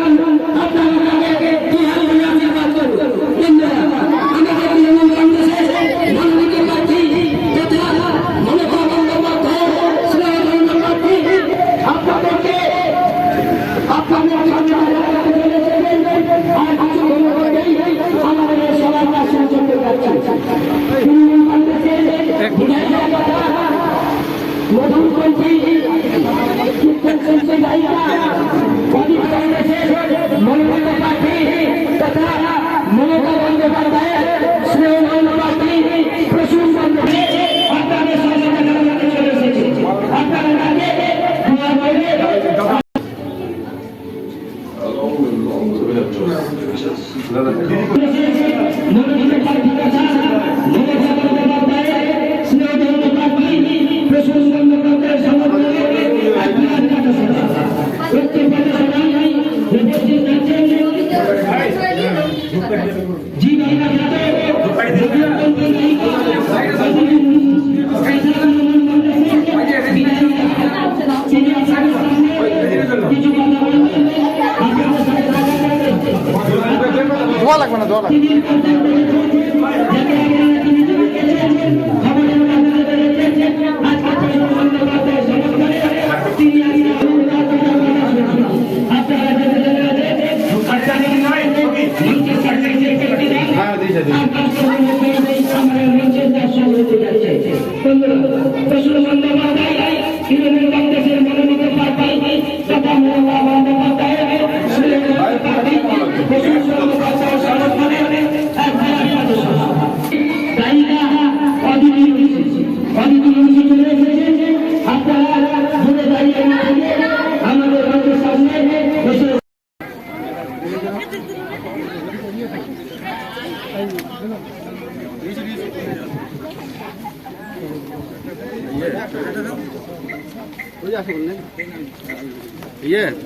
Thank you. ধোয়া লাগবে না ধোয়া লাগবে। হ্যাঁ দিয়েছে দিয়েছে।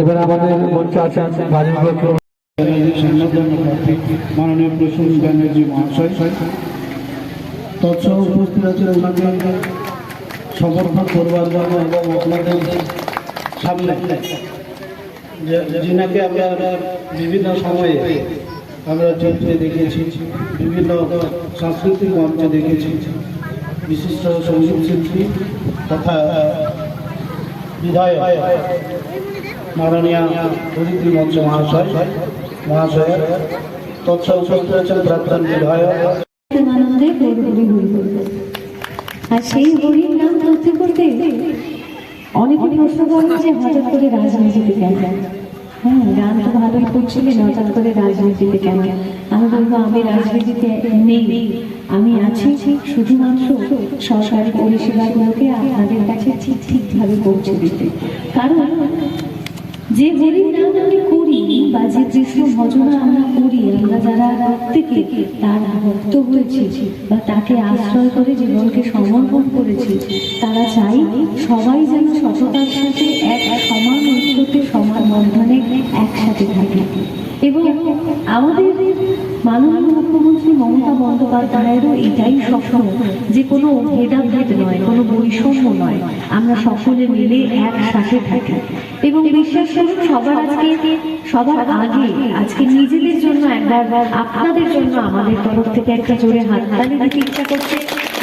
এবার আমাদের মঞ্চে আছেন মাননীয় প্রসূন ব্যানার্জি মহাশয়। উপস্থিত আছেন ওনাকে সমর্থন করবার জন্য এবং আপনাদের সামনে। যিনাকে আমরা বিভিন্ন সময়ে আমরা চরিত্রে দেখেছি বিভিন্ন সাংস্কৃতিক মঞ্চে দেখেছি বিশিষ্ট সংগীত শিল্পী তথা বিধায়ক। মাননীয় মঞ্চ মহাশয় আর সেই হরির নাম করতে করতে অনেকে প্রশ্ন করেন যে হঠাৎ করে রাজনীতিতে কেন? হ্যাঁ গান তো ভালোই করছিলেন হঠাৎ করে রাজনীতিতে কেন? আমি বলব, আমি রাজনীতিতে নেই। আমি আছি শুধুমাত্র সরকারি পরিষেবাগুলোকে আপনাদের কাছে ঠিক ঠিকভাবে পৌঁছে দিতে। কারণ যে হরির নাম আমি করি বা যে কৃষ্ণ ভজনা আমরা করি, আমরা যারা প্রত্যেকে তার ভক্ত হয়েছি বা তাকে আশ্রয় করে জীবনকে সমর্পণ করেছি, তারা চাই সবাই যেন সততার সাথে এক সমান ঐক্যতে সমান বন্ধনে একসাথে থাকে। এবং আমাদের মাননীয় মুখ্যমন্ত্রী মমতা বন্দ্যোপাধ্যায়েরও এটাই স্বপ্ন যে কোনো ভেদাভেদ নয়, কোনো বৈষম্য নয়। আমরা সকলে মিলে একসাথে থাকি। এবং বিশ্বাস করুন, সবার আজকে, সবার আগে, আজকে নিজেদের জন্য একবার, আপনাদের জন্য আমাদের তরফ থেকে একটা জোরে হাততালি দিতে ইচ্ছা করছে।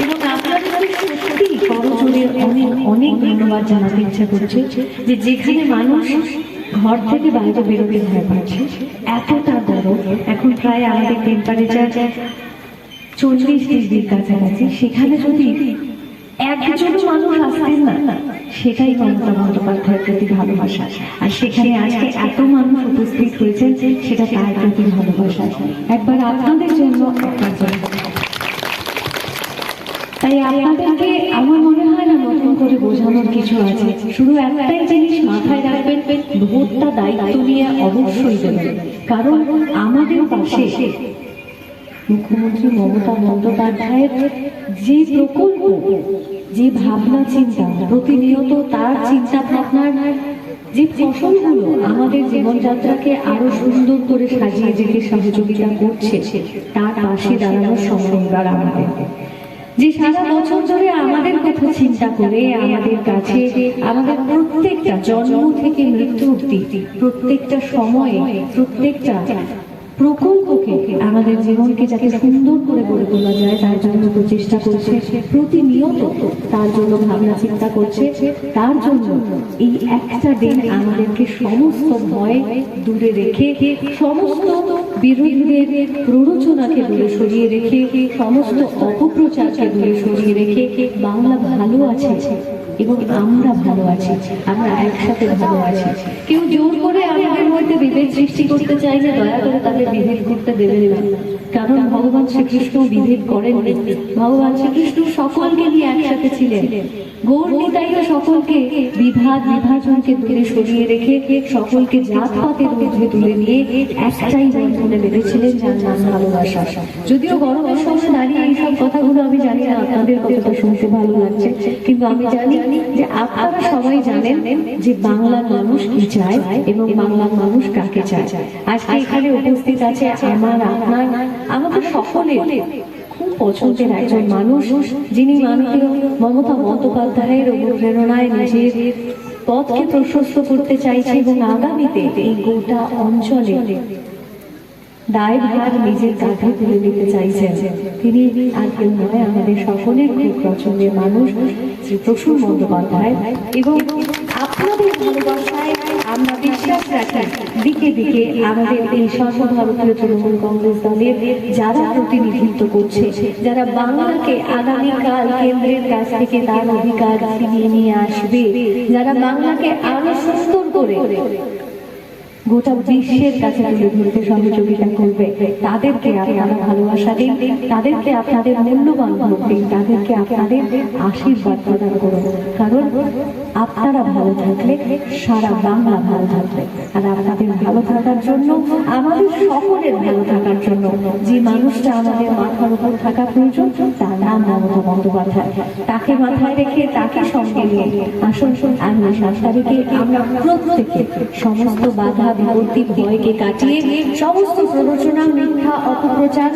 এবং আপনাদেরকে সত্যি করজোরে অনেক অনেক ধন্যবাদ জানাতে ইচ্ছা করছে যে যেখানে মানুষ ঘর থেকে বাইরে বেরোতে ভয় পাচ্ছে। এতটা গরম, এখন প্রায় আমাদের টেম্পারেচার চল্লিশ ডিগ্রির কাছাকাছি। সেখানে যদি একজন মানুষ আসতেন না, সেটাই মমতা বন্দ্যোপাধ্যায়ের প্রতি ভালোবাসা। আর সেখানে আজকে এত মানুষ উপস্থিত হয়েছে, সেটা তার প্রতি ভালোবাসা। একবার আপনাদের জন্য তাই আপনাদেরকে আমার মনে হয় না নতুন করে বোঝানোর কিছু আছে। শুধু একটাই জিনিস মাথায় ভোটটা দায়িত্ব নিয়ে অবশ্যই কারণ আমাদের পাশে মুখ্যমন্ত্রী মমতা বন্দ্যোপাধ্যায়ের যে প্রকল্প, যে ভাবনা চিন্তা, প্রতিনিয়ত তার চিন্তা ভাবনার যে ফসলগুলো আমাদের জীবনযাত্রাকে আরও সুন্দর করে সাজিয়ে যেতে সহযোগিতা করছে, তার পাশে দাঁড়ানোর সময় এবার আমাদের। যে সারা বছর ধরে আমাদের কথা চিন্তা করে, আমাদের কাছে, আমাদের প্রত্যেকটা জন্ম থেকে মৃত্যু অব্দি প্রত্যেকটা সময়ে, প্রত্যেকটা প্রকল্পকে আমাদের জীবনকে যাতে সুন্দর করে গড়ে তোলা যায়, তার জন্য প্রচেষ্টা করছে প্রতিনিয়ত, তার জন্য ভাবনা চিন্তা করছে, তার জন্য এই একটা দিন আমাদেরকে সমস্ত ভয় দূরে রেখে, সমস্ত বিরোধীদের প্ররোচনাকে দূরে সরিয়ে রেখে, সমস্ত অপপ্রচারকে দূরে সরিয়ে রেখে বাংলা ভালো আছে। এবং আমরা ভালো আছি, আমরা একসাথে ভালো আছি। কেউ জোর করে আমাদের মধ্যে বিভেদ সৃষ্টি করতে চাইলে দয়া করে তাদের বিভেদ করতে দেবেন না। কারণ ভগবান শ্রীকৃষ্ণ বিভেদ করেন ভগবান শ্রীকৃষ্ণ সকলকে নিয়ে একসাথে ছিলেন। সকলকে বিভাজনকে দূরে সরিয়ে রেখে সকলকে মধ্যে তুলে নিয়ে একটাই বন্ধনে বেঁধেছিলেন যার নাম ভালোবাসা। যদিও গরমের সময় দাঁড়িয়ে এইসব কথাগুলো আমি জানি না, আপনাদের কতটা শুনতে ভালো লাগছে। কিন্তু আমি জানি যে আপনারা সবাই জানেন যে বাংলার মানুষ কি চায় এবং বাংলার মানুষ কাকে চায়। আজকে এখানে উপস্থিত আছে আমার আপনার আমাদের সকলের পছন্দের একজন মানুষ, যিনি মাননীয় মমতা বন্দ্যোপাধ্যায়ের অনুপ্রেরণায় নিজের পথকে প্রশস্ত করতে চাইছে এবং আগামীতে এই গোটা অঞ্চলে নিজের কাঁধে তুলে নিতে চাইছেন। তিনি আর কেউ নয়, আমাদের সকলের খুব মানুষ শ্রী বন্দ্যোপাধ্যায়। এবং আপনাদের ভালোবাসায় আমরা বিশ্বাস দিকে দিকে আমাদের এই সর্বভারতীয় তৃণমূল কংগ্রেস দলের যারা প্রতিনিধিত্ব করছে, যারা বাংলাকে আগামীকাল কেন্দ্রের কাছ থেকে তার অধিকার নিয়ে আসবে, যারা বাংলাকে আরও সুন্দর করে গোটা বিশ্বের কাছে তুলে ধরতে সহযোগিতা করবে। তাদেরকে আপনারা ভালোবাসা দিন। তাদেরকে আপনাদের মূল্যবান ভোট দিন। তাদেরকে আপনাদের আশীর্বাদ প্রদান করুন। কারণ আপনারা ভালো থাকলে সারা বাংলা ভালো থাকবে। আর আপনাদের ভালো থাকার জন্য, আমাদের সকলের ভালো থাকার জন্য যে মানুষটা আমাদের মাথার উপর থাকা প্রয়োজন, তার নাম মমতা বন্দ্যোপাধ্যায়। তাকে মাথায় রেখে তাকে সঙ্গে নিয়ে আসুন। আগামী সাত তারিখে আমরা প্রত্যেকে সমস্ত বাধা বিপত্তি ভয়কে কাটিয়ে সমস্ত প্ররোচনা, মিথ্যা, অপপ্রচার,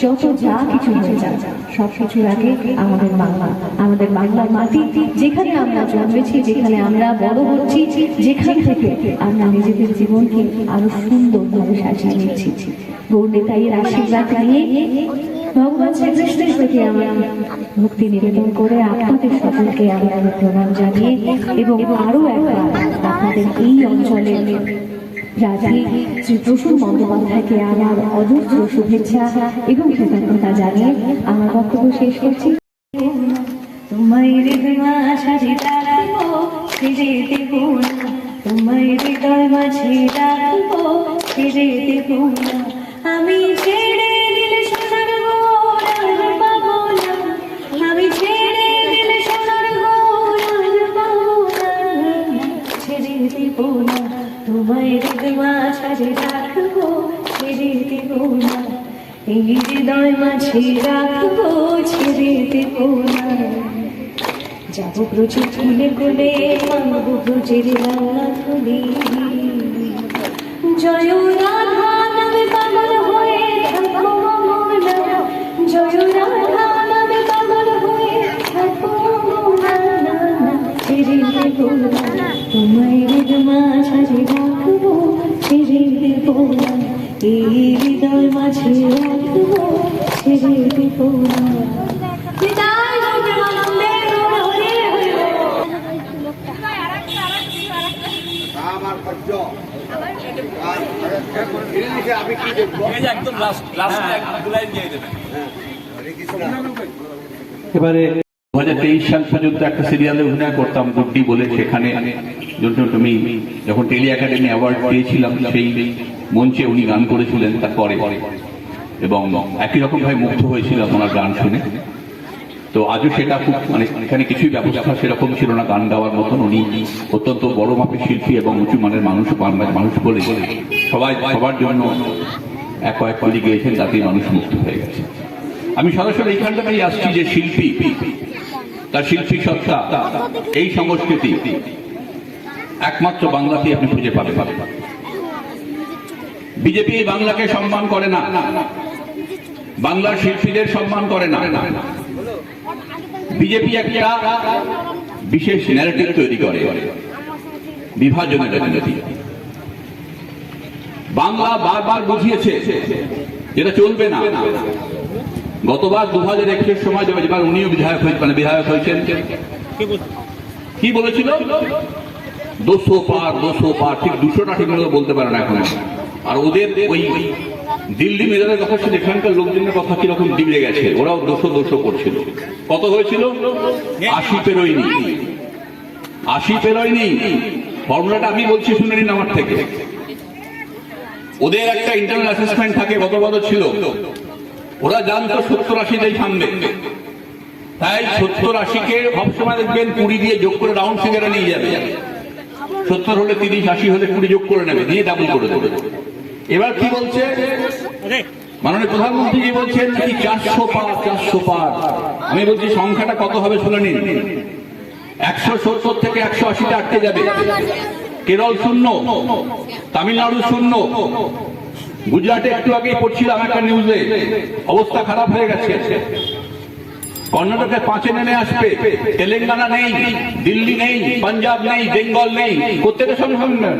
যত যা কিছু হয়ে যায় সব কিছুর আগে আমাদের বাংলা, আমাদের বাংলার মাটি, যেখানে আমরা জন্মেছি, যেখানে আমরা বড় হচ্ছি, যেখান থেকে আমরা নিজেদের জীবনকে আরও সুন্দরভাবে সাজিয়ে নিচ্ছি গৌর নেতাইয়ের আশীর্বাদ নিয়ে ভগবান শ্রীকৃষ্ণের প্রতি আমার ভক্তি নিবেদন করে আপনাদের সকলকে আমি আমার প্রণাম জানিয়ে এবং আরও একবার আপনাদের এই অঞ্চলের রাজি শ্রী প্রসূন বন্দ্যোপাধ্যায়কে আমার অজস্র শুভেচ্ছা এবং কৃতজ্ঞতা জানিয়ে আমার বক্তব্য শেষ করছি। আমি ছেড়ে দিলে আমি ছেড়ে ছেড়ে না। তোমায় হৃদয় মাঝে রাখব, ছেড়ে দেব না। এই হৃদয় মাঝে রাখব, ছেড়ে দেব না। যাব প্রচুর ফুলে কোলে মানবো ব্রজের রান্না জয় এবারে দু হাজার তেইশ সাল পর্যন্ত একটা সিরিয়ালে অভিনয় করতাম গুড্ডি বলে সেখানে। তুমি, যখন টেলি একাডেমি অ্যাওয়ার্ড পেয়েছিলাম, সেই মঞ্চে উনি গান করেছিলেন তারপরে। এবং একই রকম ভাবে মুগ্ধ হয়েছিলাম ওনার গান শুনে। তো আজও সেটা খুব মানে এখানে কিছুই ব্যবস্থা সেরকম ছিল না গান গাওয়ার মতন। উনি অত্যন্ত বড় মাপের শিল্পী এবং উঁচু মানের মানুষ বাংলার মানুষ বলে সবাই সবার জন্য এক কয়েক পালি গিয়েছেন তাতেই মানুষ মুক্ত হয়ে গেছে। আমি সরাসরি এইখানটাতেই আসছি যে শিল্পী, তার শিল্পী সত্তা, এই সংস্কৃতি একমাত্র বাংলাতেই আপনি খুঁজে পাবেন। বিজেপি এই বাংলাকে সম্মান করে না। বাংলার শিল্পীদের সম্মান করে না। বিজেপি একটা বিশেষ ন্যারেটিভ তৈরি করে। বিভাজনের বাংলা বারবার বুঝিয়েছে যেটা চলবে না। গতবার দু হাজার একুশের সময় যেবার উনিও বিধায়ক হয়েছেন মানে বিধায়ক হয়েছেন। কি বলেছিল? দুশো পার দুশো পার, ঠিক দুশোটা ঠিক বলতে পারে না এখন। আর ওদের ওই দিল্লি মেজারের কথা শুনে এখানকার লোকজনের কথা কীরকম বিগড়ে গেছে, ওরাও দুশো দুশো করছিল। কত হয়েছিল? আশি পেরোয়নি। আশি পেরোয়নি। ফর্মুলাটা আমি বলছি, শুনে নিন আমার থেকে। ওদের একটা ইন্টারনাল অ্যাসেসমেন্ট থাকে গত বছর ছিল। ওরা জানতো সত্তর আশিতেই থামবে তাই সত্তর আশিকে সবসময় দেখবেন কুড়ি দিয়ে যোগ করে রাউন্ড ফিগারে নিয়ে যাবে। সত্তর হলে তিরিশ, আশি হলে কুড়ি যোগ করে নেবে, দিয়ে ডাবল করে দেবে। এবার কি বলছে? মাননীয় প্রধানমন্ত্রী কি বলছেন? কি চারশো পার চারশো পার আমি বলছি সংখ্যাটা কত হবে শুনে নিন। একশো সত্তর থেকে একশো আশিটা আটকে যাবে। কেরল শূন্য তামিলনাড়ু শূন্য। গুজরাটে একটু আগেই পড়ছিলাম একটা নিউজে। অবস্থা খারাপ হয়ে গেছে। কর্ণাটকে পাঁচে নেমে আসবে। তেলেঙ্গানা নেই দিল্লি নেই পাঞ্জাব নেই বেঙ্গল নেই। কোথেকে আনবেন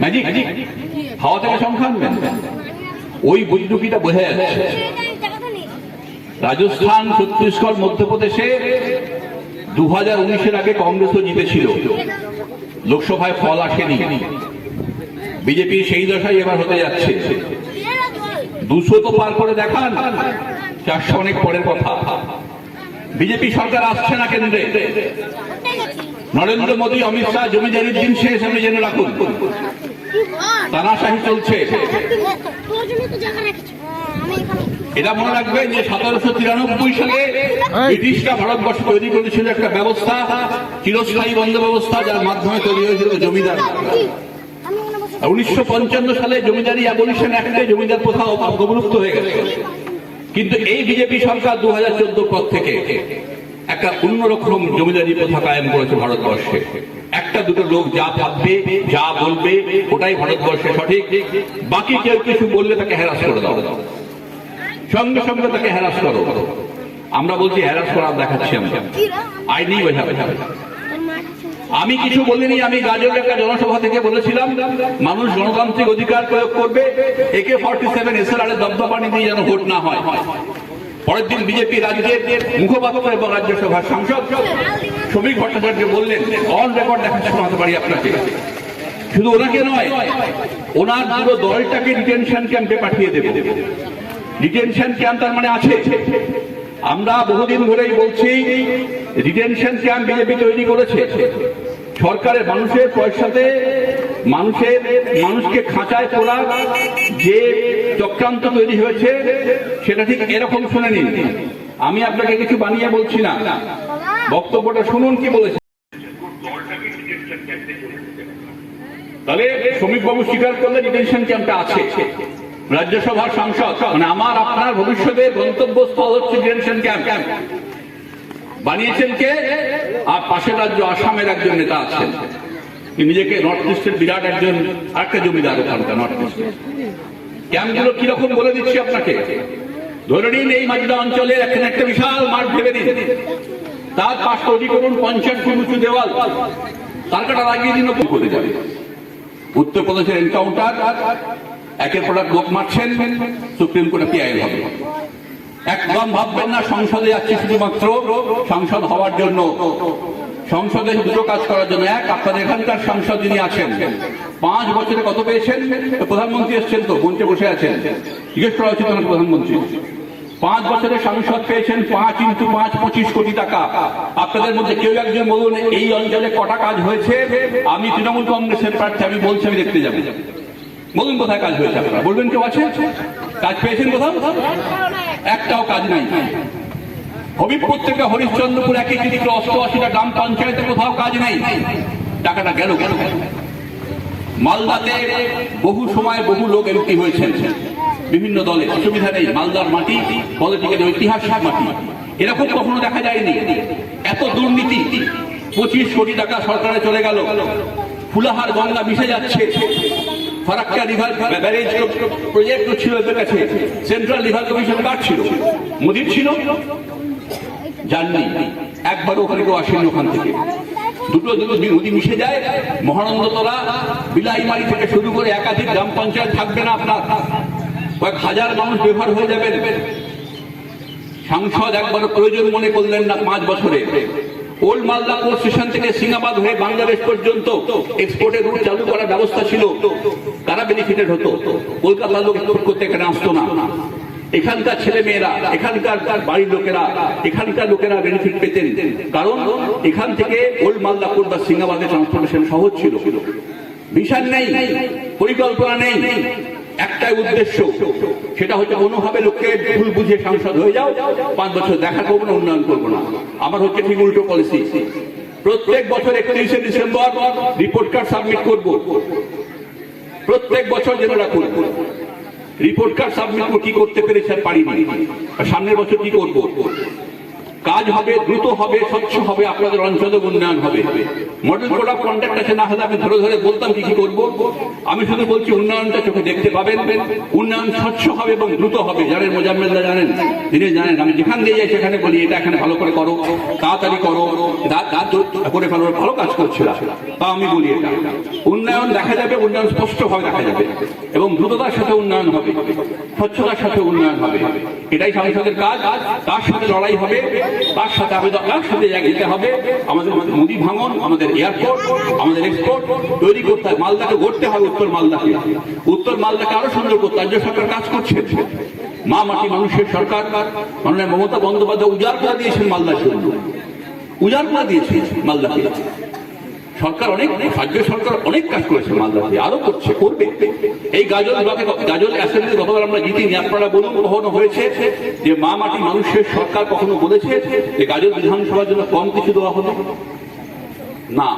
ম্যাজিক। হাওয়া থেকে সংখ্যা ওই যাচ্ছে। রাজস্থান, ছত্তিশগড়, মধ্যপ্রদেশে দু হাজার উনিশের আগে কংগ্রেসও জিতেছিল। লোকসভায় ফল আসেনি। বিজেপি সেই দশাই এবার হতে যাচ্ছে। দুশো তো পার করে দেখান। চারশো অনেক পরের কথা। বিজেপি সরকার আসছে না কেন্দ্রে। নরেন্দ্র মোদী, অমিত শাহ জমিদারির দিন শেষ আমি জেনে রাখুন। তানাশাহি চলছে। এটা মনে রাখবেন যে সতেরোশো তিরানব্বই সালে ব্রিটিশরা ভারতবর্ষ তৈরি করেছিল একটা ব্যবস্থা চিরস্থায়ী বন্ধ ব্যবস্থা যার মাধ্যমে তৈরি হয়েছিল জমিদার উনিশশো পঞ্চান্ন সালে জমিদারি অ্যাবলিশন অ্যাক্টে জমিদার প্রথা অবলুপ্ত হয়ে গেছে। কিন্তু এই বিজেপি সরকার দু হাজার চোদ্দ পর থেকে একটা অন্যরকম জমিদারি প্রথা কায়েম করেছে ভারতবর্ষে। একটা দুটো লোক যা ভাববে যা বলবে ওটাই ভারতবর্ষে সঠিক। বাকি কেউ কিছু বললে তাকে হ্যারাস করে দাও। সঙ্গে সঙ্গে তাকে হ্যারাস করো। আমরা বলছি হ্যারাস করা দেখাচ্ছি আমরা। আইনি বোঝাবে আমি কিছু বলিনি আমি গাজর একটা জনসভা থেকে বলেছিলাম মানুষ গণতান্ত্রিক অধিকার প্রয়োগ করবে একে ফর্টি সেভেন এস এর দপ্তপানি দিয়ে যেন ভোট না হয়। পরের দিন বিজেপি রাজ্যের মুখপাত্র এবং রাজ্যসভার সাংসদ শ্রমিক ভট্টাচার্য বললেন অন রেকর্ড দেখা শোনাতে পারি আপনাকে। শুধু ওনাকে নয়, ওনার পুরো দলটাকে ডিটেনশন ক্যাম্পে পাঠিয়ে দেবে। ডিটেনশন ক্যাম্প তার মানে আছে। আমরা বহুদিন ধরেই বলছি ডিটেনশন ক্যাম্প বিজেপি তৈরি করেছে। সরকারের মানুষের পয়সাতে মানুষের, মানুষকে খাঁচায় তোলা যে চক্রান্ত তৈরি হয়েছে, সেটা ঠিক এরকম শুনে নিন আমি আপনাকে কিছু বানিয়ে বলছি না। বক্তব্যটা শুনুন কি বলেছে। তাহলে শ্রমিক বাবু স্বীকার করলে ডিটেনশন ক্যাম্পটা আছে। রাজ্যসভার সাংসদ মানে আমার, আপনার ভবিষ্যতে গন্তব্যস্থল হচ্ছে ডিটেনশন ক্যাম্প। বানিয়েছেন কে? আর পাশের রাজ্য আসামের একজন নেতা আছেন। নিজেকে নর্থ ইস্টের বিরাট একজন আরেকটা জমিদার ওখানকার নর্থ ইস্টে ক্যাম্পগুলো কীরকম বলে দিচ্ছি আপনাকে? ধরে নিন এই মাজদা অঞ্চলে এখানে একটা বিশাল মাঠ ভেবে দিন তার পাশ তৈরি করুন পঞ্চাশ ফুট উঁচু দেওয়াল। তার কাটা লাগিয়ে দিন করে যাবে। উত্তরপ্রদেশের এনকাউন্টার, একের পর এক লোক মারছেন, সুপ্রিম কোর্টে আইন হবে। একদম ভাববেন না সংসদে যাচ্ছে শুধুমাত্র। সংসদ হওয়ার জন্য সংসদে দুটো কাজ করার জন্য এক, আপনাদের এখানকার সংসদ যিনি আছেন, পাঁচ বছরে কত পেয়েছেন? প্রধানমন্ত্রী এসছেন তো, মঞ্চে বসে আছেন। জিজ্ঞেস করা উচিত প্রধানমন্ত্রী। পাঁচ বছরে সাংসদ পেয়েছেন পাঁচ ইন্টু পাঁচ পঁচিশ কোটি টাকা। আপনাদের মধ্যে কেউ একজন বলুন, এই অঞ্চলে কটা কাজ হয়েছে? আমি তৃণমূল কংগ্রেসের প্রার্থী, আমি বলছি, আমি দেখতে যাব। বলুন, কোথায় কাজ হয়েছে আপনারা? বলবেন কেউ আছে? কাজ পেয়েছেন কোথাও? একটাও কাজ নাই। হবিবপুর থেকে হরিশ্চন্দ্রপুর একই চিত্র অষ্টআশিটা গ্রাম পঞ্চায়েতে কোথাও কাজ নাই। টাকাটা গেল গেল। মালদাতে বহু সময় বহু লোক এমপি হয়েছেন। বিভিন্ন দলে অসুবিধা নেই। মালদার মাটি, পলিটিক্যাল ঐতিহাসিক মাটি। এরকম কখনো দেখা যায়নি। এত দুর্নীতি। পঁচিশ কোটি টাকা সরকারে চলে গেল। ফুলাহার গঙ্গা মিশে যাচ্ছে। ফারাক্কা রিভার ব্যারেজ প্রজেক্ট ছিল এদের কাছে। সেন্ট্রাল রিভার কমিশন কার ছিল? মোদির ছিল। যাননি একবার ওখানে কেউ আসেনি ওখান থেকে। দুটো দুটো নদী মিশে যায়, মহানন্দতলা, বিলাইমারি থেকে শুরু করে একাধিক গ্রাম পঞ্চায়েত থাকবে না আপনার। কয়েক হাজার মানুষ ব্যবহার হয়ে যাবে। সাংসদ একবার প্রয়োজন মনে করলেন না পাঁচ বছরে। ওল্ড মালদা কোর্ট স্টেশন থেকে সিঙ্গাবাদ হয়ে বাংলাদেশ পর্যন্ত এক্সপোর্টের রুট চালু করার ব্যবস্থা ছিল। তারা বেনিফিটেড হতো। কলকাতার লোক করতে এখানে আসতো না। এখানকার ছেলে মেয়েরা এখানকার বাড়ির লোকেরা, এখানকার লোকেরা বেনিফিট পেতেন। কারণ এখান থেকে ওল্ড মালদা কোর্ট বা সিঙ্গাবাদে ট্রান্সপোর্টেশন সহজ ছিল। ভিশন নেই, পরিকল্পনা নেই। একটাই উদ্দেশ্য, সেটা হচ্ছে কোনোভাবে লোককে ভুল বুঝে সাংসদ হয়ে যাও, পাঁচ বছর দেখা করব না, উন্নয়ন করব না। আমার হচ্ছে ঠিক উল্টো পলিসি প্রত্যেক বছর একত্রিশে ডিসেম্বর রিপোর্ট কার্ড সাবমিট করব। প্রত্যেক বছর যেন রাখুন। রিপোর্ট কার্ড সাবমিট কি করতে পেরেছি আর পারিনি। সামনের বছর কি করব? কাজ হবে, দ্রুত হবে, স্বচ্ছ হবে, আপনাদের অঞ্চলে উন্নয়ন হবে। মডেল কোড অফ কন্ডাক্ট আছে না হলে আমি ধরে ধরে বলতাম কি কি করব। আমি শুধু বলছি উন্নয়নটা চোখে দেখতে পাবেন। উন্নয়ন স্বচ্ছ হবে এবং দ্রুত হবে জানেন মোজাম্মেদরা জানেন তিনি জানেন, আমি যেখান দিয়ে যাই সেখানে বলি, এটা এখানে ভালো করে করো, তাড়াতাড়ি করো করে ফেলো, ভালো কাজ করছিল তা আমি বলি এটা। উন্নয়ন দেখা যাবে, উন্নয়ন স্পষ্টভাবে দেখা যাবে। এবং দ্রুততার সাথে উন্নয়ন হবে, স্বচ্ছতার সাথে উন্নয়ন হবে। এটাই সাংসদের কাজ, তার সাথে লড়াই হবে। তার সাথে আবেদন তার সাথে যেতে হবে। আমাদের মুদি ভাঙন, আমাদের এয়ারপোর্ট আমাদের এক্সপোর্ট তৈরি করতে হবে মালদাকে গড়তে হবে উত্তর মালদাকে। উত্তর মালদাকে আরও সুন্দর করতে রাজ্য সরকার কাজ করছে। মা মাটি মানুষের সরকার। মাননীয় মমতা বন্দ্যোপাধ্যায় উজাড় করে দিয়েছেন মালদার জন্য। উজাড় করে দিয়েছে মালদাকে। সরকার অনেক, রাজ্য সরকার অনেক কাজ করেছে মালদাতে আরও করছে, করবে। এই গাজল ব্লকে গাজল অ্যাসেম্বলি গতবার আমরা জিতিনি আপনারা বলুন কখনো হয়েছে যে মা মাটি মানুষের সরকার কখনো বলেছে যে গাজল বিধানসভার জন্য কম কিছু দেওয়া হলো না।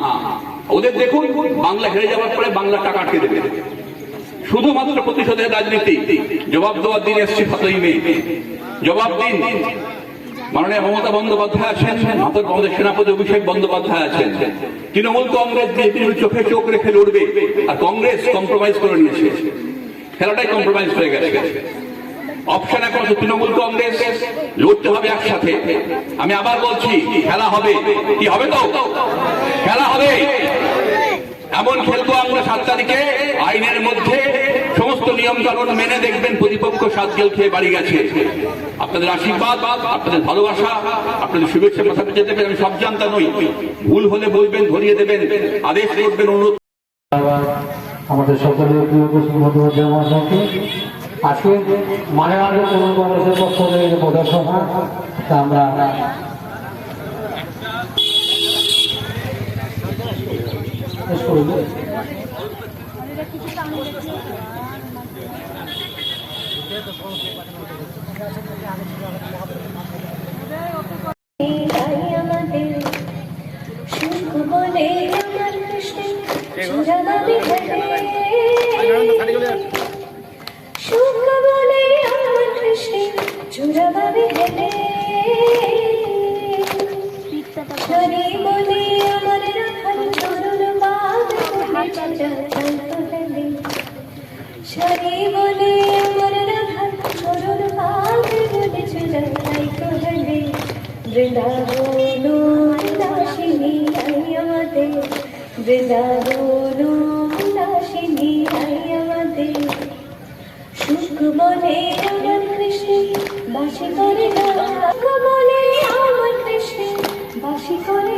ওদের দেখুন, বাংলা হেরে যাওয়ার পরে বাংলা টাকা আটকে দেবে। শুধুমাত্র প্রতিশোধের রাজনীতি। জবাব দেওয়ার দিন এসছে সাতই মে। জবাব দিন। মাননীয় মমতা বন্দ্যোপাধ্যায় আছেন আমাদের আমাদের সেনাপতি অভিষেক বন্দ্যোপাধ্যায় আছেন। তৃণমূল কংগ্রেস বিজেপির চোখে চোখ রেখে লড়বে আর কংগ্রেস কম্প্রোমাইজ করে নিয়েছে। খেলাটাই কম্প্রোমাইজ হয়ে গেছে। অপশন এখন হচ্ছে তৃণমূল কংগ্রেস, লড়তে হবে একসাথে। আমি আবার বলছি, খেলা হবে। কি হবে তো? খেলা হবে। এমন খেলব আমরা সাত তারিখে, আইনের মধ্যে নিয়ম কানুন মেনে দেখবেন প্রতিপক্ষ সাত গেল খেয়ে বাড়ি গেছে। আপনাদের আশীর্বাদ, আপনাদের ভালোবাসা, আপনাদের শুভেচ্ছা কথা পেতে দেবেন আমি সব জানতা নই। ভুল হলে বলবেন, ধরিয়ে দেবেন, আদেশ করবেন, অনুরোধ আমাদের সকলের প্রিয় মহাশয়কে আজকে মানে আগে তরুণ কংগ্রেসের পক্ষ থেকে যে তা আমরা করব তাই আমাদের কৃষ্ণ সুরাবাবি ঘটে সুখ বলে আমার কৃষ্ণ চুরাবাবি ঘটে হরি বলে আমার রাখাল চরণ বাদ হেলে বৃন্দাবন বৃন্দাবন উল্লাসিনী আই আমাদের সুখ বলে আমার কৃষ্ণ, বাসি করে না আমার কৃষ্ণ, বাসি করে